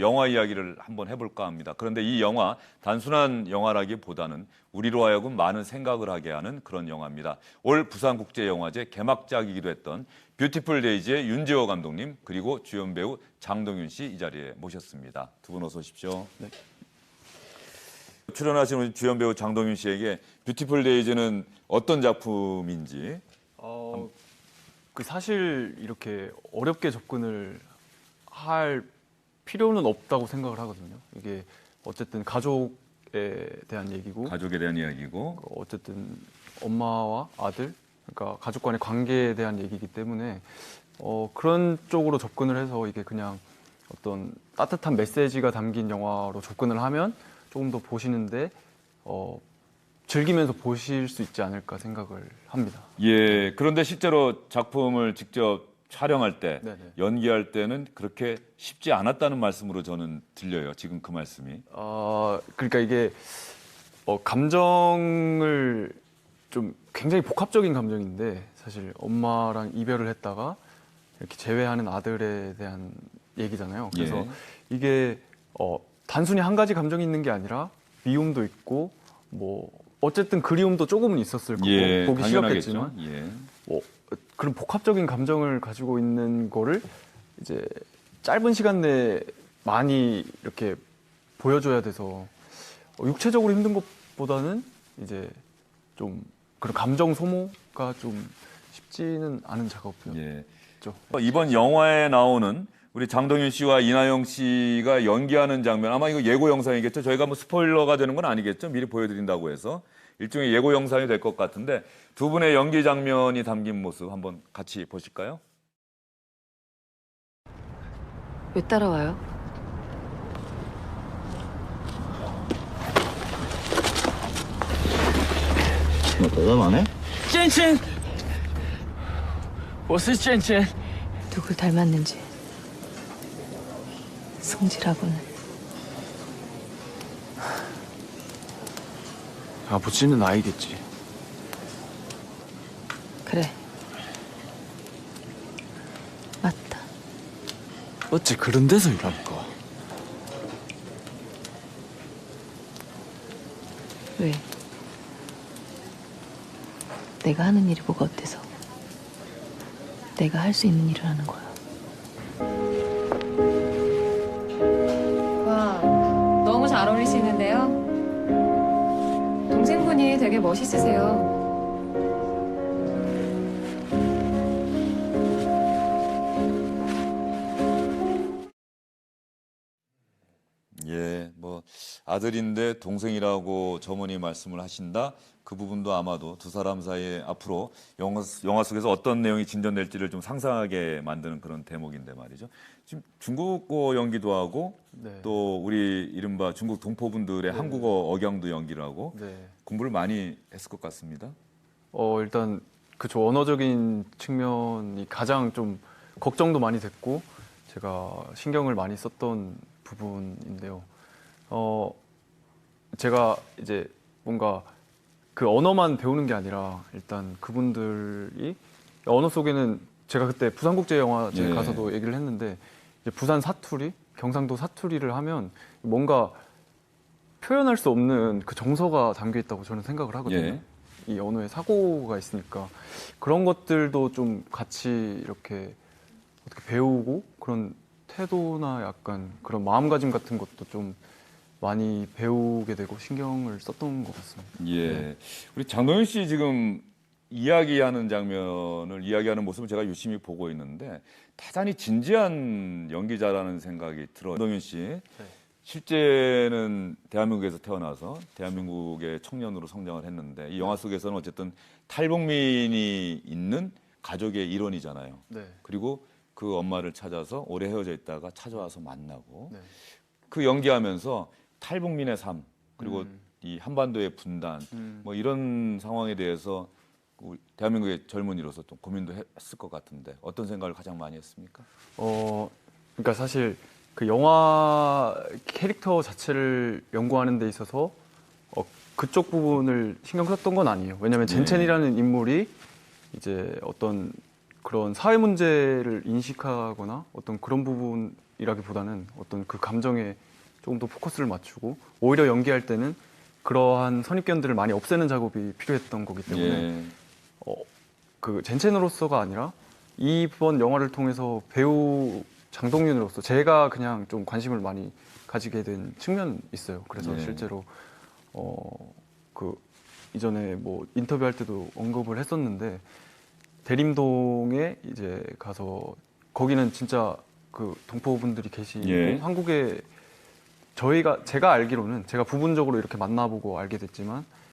영화 이야기를 한번 해볼까 합니다. 그런데 이 영화 단순한 영화라기보다는 우리로 하여금 많은 생각을 하게 하는 그런 영화입니다. 올 부산국제영화제 개막작이기도 했던 뷰티풀 데이즈의 윤재호 감독님 그리고 주연 배우 장동윤 씨 이 자리에 모셨습니다. 두 분 어서 오십시오. 출연하신 우리 주연 배우 장동윤 씨에게 뷰티풀 데이즈는 어떤 작품인지 어, 그 사실 이렇게 어렵게 접근을 할 필요는 없다고 생각을 하거든요. 이게 어쨌든 가족에 대한 얘기고 가족에 대한 이야기고 어쨌든 엄마와 아들 그러니까 가족 간의 관계에 대한 얘기이기 때문에 어, 그런 쪽으로 접근을 해서 이게 그냥 어떤 따뜻한 메시지가 담긴 영화로 접근을 하면 조금 더 보시는데 어, 즐기면서 보실 수 있지 않을까 생각을 합니다. 예 그런데 실제로 작품을 직접 촬영할 때 네네. 연기할 때는 그렇게 쉽지 않았다는 말씀으로 저는 들려요. 지금 그 말씀이. 어, 그러니까 이게 어, 감정을 좀 굉장히 복합적인 감정인데 사실 엄마랑 이별을 했다가 이렇게 재회하는 아들에 대한 얘기잖아요. 그래서 예. 이게 어, 단순히 한 가지 감정이 있는 게 아니라 미움도 있고 뭐 어쨌든 그리움도 조금은 있었을 거고 예, 보기 당연하겠죠. 싫었겠지만 예. 뭐 그런 복합적인 감정을 가지고 있는 거를 이제 짧은 시간 내에 많이 이렇게 보여줘야 돼서 어, 육체적으로 힘든 것보다는 이제 좀 그런 감정 소모가 좀 쉽지는 않은 작업이었죠. 예. 이번 영화에 나오는 우리 장동윤 씨와 이나영 씨가 연기하는 장면 아마 이거 예고 영상이겠죠. 저희가 뭐 스포일러가 되는 건 아니겠죠. 미리 보여드린다고 해서 일종의 예고 영상이 될 것 같은데 두 분의 연기 장면이 담긴 모습 한번 같이 보실까요? 왜 따라와요? 너 대담하네? 젠젠! 我是젠젠 누굴 닮았는지 성질하고는 아버지는 아이겠지. 그래 맞다 어찌 그런 데서 일할까? 왜? 내가 하는 일이 뭐가 어때서 내가 할 수 있는 일을 하는 거야 와, 너무 잘 어울리시는데요? 되게 멋있으세요. 예, 뭐 아들인데 동생이라고 저머니 말씀을 하신다. 그 부분도 아마도 두 사람 사이에 앞으로 영화, 영화 속에서 어떤 내용이 진전될지를 좀 상상하게 만드는 그런 대목인데 말이죠. 지금 중국어 연기도 하고 네. 또 우리 이른바 중국 동포분들의 한국어 억양도 연기를 하고 네. 공부를 많이 했을 것 같습니다. 어 일단 그저 언어적인 측면이 가장 좀 걱정도 많이 됐고 제가 신경을 많이 썼던 부분인데요. 어 제가 이제 뭔가 그 언어만 배우는 게 아니라 일단 그분들이 언어 속에는 제가 그때 부산국제영화제 예. 가서도 얘기를 했는데 부산 사투리, 경상도 사투리를 하면 뭔가 표현할 수 없는 그 정서가 담겨 있다고 저는 생각을 하거든요. 예. 이 언어에 사고가 있으니까 그런 것들도 좀 같이 이렇게 어떻게 배우고 그런 태도나 약간 그런 마음가짐 같은 것도 좀 많이 배우게 되고 신경을 썼던 것 같습니다. 예. 우리 장동윤 씨 지금 이야기하는 장면을 이야기하는 모습을 제가 유심히 보고 있는데 대단히 진지한 연기자라는 생각이 들어요. 장동윤 씨 실제는 대한민국에서 태어나서 대한민국의 청년으로 성장을 했는데 이 영화 속에서는 어쨌든 탈북민이 있는 가족의 일원이잖아요. 네. 그리고 그 엄마를 찾아서 오래 헤어져 있다가 찾아와서 만나고 네. 그 연기하면서 탈북민의 삶 그리고 음. 이 한반도의 분단 음. 뭐 이런 상황에 대해서 대한민국의 젊은이로서 좀 고민도 했을 것 같은데 어떤 생각을 가장 많이 했습니까? 어, 그러니까 사실 그 영화 캐릭터 자체를 연구하는 데 있어서 어, 그쪽 부분을 신경 썼던 건 아니에요. 왜냐하면 네. 젠첸이라는 인물이 이제 어떤 그런 사회 문제를 인식하거나 어떤 그런 부분이라기보다는 어떤 그 감정에 조금 더 포커스를 맞추고 오히려 연기할 때는 그러한 선입견들을 많이 없애는 작업이 필요했던 거기 때문에 예. 어, 그 젠첸으로서가 아니라 이번 영화를 통해서 배우 장동윤으로서 제가 그냥 좀 관심을 많이 가지게 된 측면이 있어요. 그래서 네. 실제로 어 그 이전에 뭐 인터뷰할 때도 언급을 했었는데 대림동에 이제 가서 거기는 진짜 그 동포분들이 계시고 예. 한국에 저희가 제가 알기로는 제가 부분적으로 이렇게 만나보고 알게 됐지만